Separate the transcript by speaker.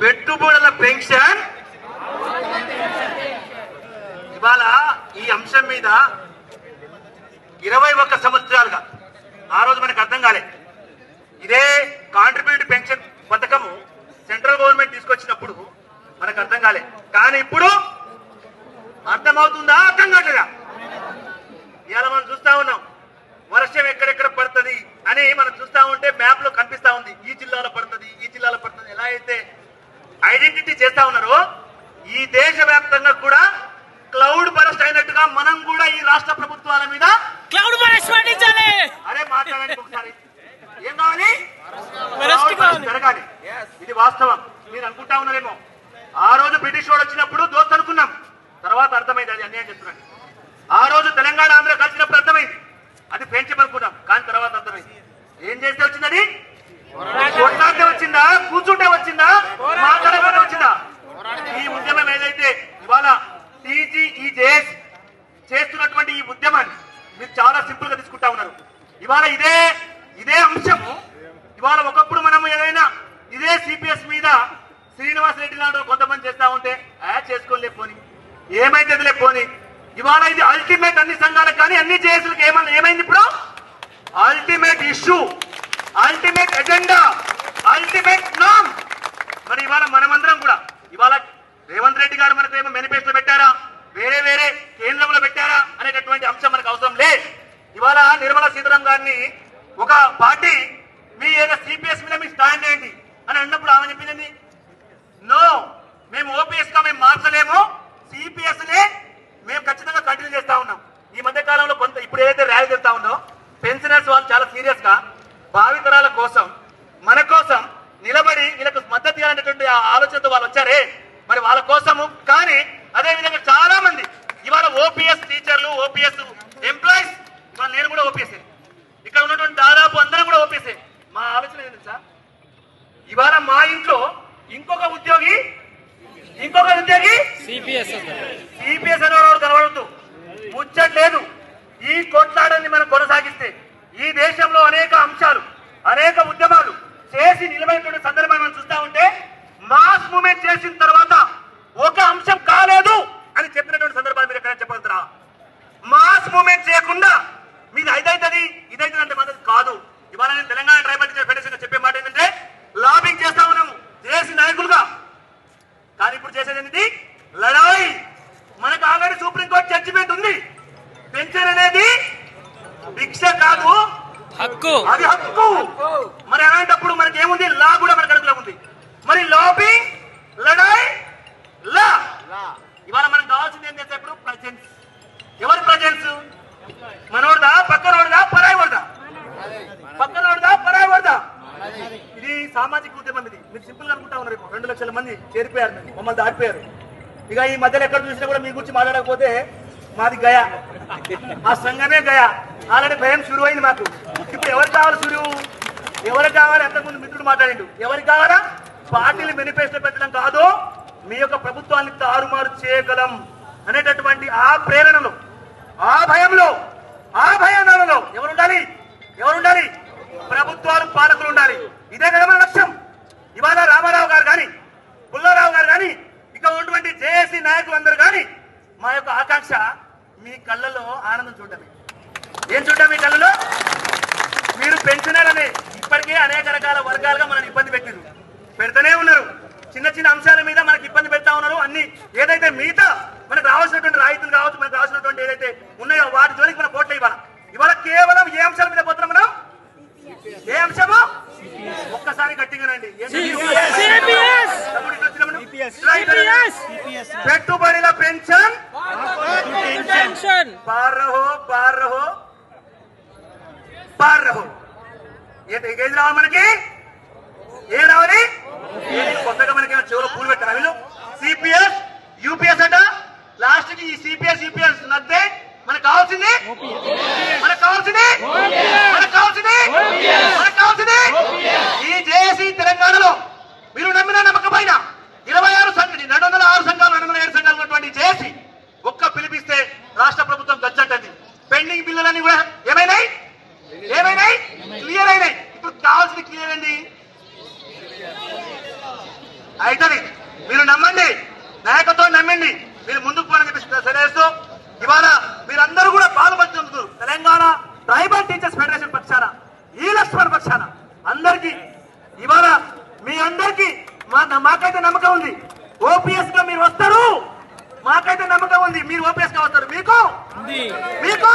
Speaker 1: పెట్టుబడుల పెన్షన్? ఇవాళ ఈ అంశం మీద ఇరవై ఒక్క సంవత్సరాలుగా ఆ రోజు మనకు అర్థం కాలే. ఇదే కాంట్రిబ్యూట్ పెన్షన్ పథకము సెంట్రల్ గవర్నమెంట్ తీసుకొచ్చినప్పుడు మనకు అర్థం కాలే. కానీ ఇప్పుడు అర్థమవుతుందా అర్థం కావట్లేదా? ఇవాళ మనం చూస్తా ఉన్నాం వర్షం ఎక్కడెక్కడ పడుతుంది అని మనం చూస్తా ఉంటే మ్యాప్లో కనిపిస్తా ఉంది ఈ జిల్లాలో పడుతుంది ఈ జిల్లాలో పడుతుంది ఎలా అయితే ఐడెంటిటీ చేస్తా ఉన్నారో. ఈ దేశ వ్యాప్తంగా కూడా క్లౌడ్ బరస్ట్ అయినట్టుగా మనం కూడా ఈ రాష్ట్ర ప్రభుత్వాల మీద
Speaker 2: క్లౌడ్ బరస్ట్ పాటించాలి.
Speaker 1: అరే మాట్లాడండి ఒకసారి. ఏం కావాలి. జరగాలి. ఇది వాస్తవం. మీరు అనుకుంటా ఉన్నారేమో. ఆ రోజు బ్రిటిష్ వాడు వచ్చినప్పుడు దోస్త్ అనుకున్నాం. తర్వాత అర్థమైంది అది అన్యాయం చెప్తున్నాను ఆ రోజు తెలంగాణ ఆంధ్ర కలిసినప్పుడు అర్థమైంది. అది ఫ్రెండ్షిప్ అనుకున్నాం కానీ తర్వాత అర్థమైంది. ఏం చేస్తే వచ్చిందా కూర్చుంటే వచ్చిందా మాట్లాడకపోతే వచ్చిందా ఈ ఉద్యమం ఏదైతే ఇవాళ టీజీ ఈ జేఎస్ చేస్తున్నటువంటి ఈ ఉద్యమాన్ని మీరు మామూలుగా తీసుకుంటా ఉన్నారు. ఇవాళ ఇదే ఇదే అంశము. ఇవాళ ఒకప్పుడు మనం ఏదైనా ఇదే సిపిఎస్ మీద శ్రీనివాస్ రెడ్డి లాంటి కొంతమంది చేస్తా ఉంటే యాడ్ చేసుకోలే పోని. ఏమైతే పోని. ఇవాళ ఇది అల్టిమేట్ అన్ని సంఘాలకు కానీ అన్ని జేఎస్లకు ఏమన్నా ఏమైంది ఇప్పుడు? Ultimate issue ultimate agenda ultimate నామ్ మరి ఇవాళ మనమందరం కూడా ఇవాళ రేవంత్ రెడ్డి గారు మనకు ఏమో మేనిఫెస్టో పెట్టారా వేరే వేరే కేంద్రంలో పెట్టారా అనేటటువంటి అంశం మనకు అవసరం లే ఇవాళ నిర్మలా సీతారాం గారిని ఒక పార్టీ మీ ఏదో సిపిఎస్ మీద మీ స్టాండ్ ఏంటి అని అన్నప్పుడు ఆమె చెప్పింది నో మేము ఓపీఎస్గా మేము మార్చలేము సిపిఎస్ లే మేము ఖచ్చితంగా కంటిన్యూ చేస్తా ఉన్నాం. ఈ మధ్య కాలంలో కొంత ఇప్పుడు ఏదైతే ర్యాలీ చేస్తా ఉందో పెన్షనర్స్ వాళ్ళు చాలా సీరియస్గా భావితరాల కోసం మన కోసం నిలబడి వీళ్ళకు మద్దతు ఇవ్వాలనేటువంటి ఆలోచనతో వాళ్ళు వచ్చారే. మరి వాళ్ళ కోసము కానీ అదేవిధంగా చాలా మంది ఇవాళ ఓపీఎస్ టీచర్లు ఓపీఎస్ ఎంప్లాయీస్ ఇవాళ నేను కూడా ఓపీఎస్ ఇక్కడ ఉన్నటువంటి దాదాపు అందరం కూడా ఓపీఎస్ మా ఆలోచన ఏంటి సార్ ఇవాళ మా ఇంట్లో ఇంకొక ఉద్యోగి ఇంకొక ఉద్యోగి
Speaker 2: సిపిఎస్
Speaker 1: సిపిఎస్ అనేవాడు కనబడద్దు. ముచ్చట్లేదు ఈ కొట్లాడని మనం కొనసాగిస్తే ఈ దేశంలో అనేక అంశాలు అనేక ఉద్యమాలు చేసి నిలబడినటువంటి సందర్భాన్ని మనం చూస్తా ఉంటే మాస్ మూమెంట్ చేసిన తర్వాత ఒక అంశం కాలేదు అని చెప్పినటువంటి సందర్భాలు మీరు ఎక్కడ చెప్పగలుగుతారా మాస్ మూమెంట్ చేయకుండా మీది ఇదైతుంది ఇదైతుంది అంటే మద్దతు కాదు ఇవాళ నేను తెలంగాణ ట్రైబల్ టీచర్ ఫెడరేషన్ చెప్పే మాట ఏంటంటే లాబింగ్ చేస్తా ఉన్నాము చేసి నాయకులుగా కానీ ఇప్పుడు చేసేది ఏంటి లడాయి మనకు ఆల్రెడీ సుప్రీంకోర్టు జడ్జిమెంట్ ఉంది పెన్షన్ అనేది భిక్ష కాదు
Speaker 2: హక్కు.
Speaker 1: అది హక్కు. మరి అలాంటప్పుడు మనకి ఏముంది? లా కూడా మన కడుపులో ఉంది. మరి లాబింగ్ లడాయి లా. ఇవాళ మనకు కావాల్సింది ఏం చేస్తే ఇప్పుడు ప్రజెన్స్ ఎవరు ప్రజెన్స్ మనోడదా? పక్కనోడదా పరాయి వాడదా? పక్కనోడదా పరాయి వాడదా? ఇది సామాజిక ఉద్యమం ఇది. మీరు సింపుల్గా అనుకుంటా ఉన్నారు రెండు లక్షల మంది చేరిపోయారు. మమ్మల్ని దాటిపోయారు. ఇక ఈ మధ్యలో ఎక్కడ చూసినా కూడా మీ గురించి మాట్లాడకపోతే మాది గయా. ఆ సంఘమే గయా. ఆల్రెడీ భయం షురు అయింది మాకు. ఇప్పుడు ఎవరు కావాలి షురు ఎవరికి కావాలి? అంతకుముందు మిత్రుడు మాట్లాడిండు. ఎవరికి కావాలా? పార్టీలు మేనిఫెస్టో పెట్టడం కాదు. మీ యొక్క ప్రభుత్వాన్ని తారుమారు చేయగలం అనేటటువంటి ఆ ప్రేరణలో ఆ భయంలో ఆ భయాలలో ఎవరుండాలి? ఎవరుండాలి? ఎవరు ఉండాలి ప్రభుత్వాలు పాలకులు ఉండాలి ఇదే కదా మన లక్ష్యం ఇవాళ రామారావు గారు కానీ పుల్లారావు గారు కానీ ఇక ఉన్నటువంటి జేఏసీ నాయకులందరూ కానీ మా యొక్క ఆకాంక్ష మీ కళ్ళలో ఆనందం చూడటమే. ఏం చూడటం మీ కళ్ళలో? మీరు పెన్షనర్ అనే ఇప్పటికే అనేక రకాల వర్గాలుగా మనల్ని ఇబ్బంది పెట్టింది పెడుతూనే ఉన్నారు. చిన్న చిన్న అంశాల మీద మనకి ఇబ్బంది పెడతా ఉన్నారు. అన్ని ఏదైతే మిగతా మనకు రావాల్సినటువంటి రాయితీలు కావచ్చు మనకు రావాల్సినటువంటి ఏదైతే ఉన్నాయో వాటి జోలికి మనం పోట్లే ఇవాళ ఇవాళ కేవలం ఏ అంశాల మీద పోతున్నాం మనం? ఏ అంశము? ఒక్కసారి గట్టిగానండి. పెట్టుబడుల పెన్షన్ బార్ రహో బార్ రహో బార్ రహో ఏంటి ఏది రావాలి మనకి? ఏం రావాలి? కొత్తగా మనకి చెవులో పూలు పెట్టారు వీళ్ళు? సిపిఎస్ యూపీఎస్ అట. లాస్ట్కి ఈ సిపిఎస్ యూపీఎస్ నద్దే మనకు కావాల్సింది? మనకు కావాల్సింది? మనకు కావాల్సింది? మనకు కావాల్సింది బిల్లులన్నీ కూడా. ఏమైనాయి? ఏమైనాయి? క్లియర్ అయినాయి. ఇప్పుడు కావాల్సింది క్లియర్ అండి అవుతుంది మీరు నమ్మండి. నాయకత్వం నమ్మండి. మీరు ముందుకు పోవాలని చెప్పి తెలియజేస్తూ ఇవాళ మీరందరూ కూడా పాల్పంచుతున్నారు తెలంగాణ ట్రైబల్ టీచర్స్ ఫెడరేషన్ పక్షాన ఈ లక్ష్మణ్ పక్షాన అందరికీ ఇవాళ మీ అందరికీ మా మాకైతే నమ్మకం ఉంది. ఓపీఎస్గా మీరు వస్తారు. మాకైతే నమ్మకం ఉంది. మీరు ఓపీఎస్గా వస్తారు. మీకు? మీకు?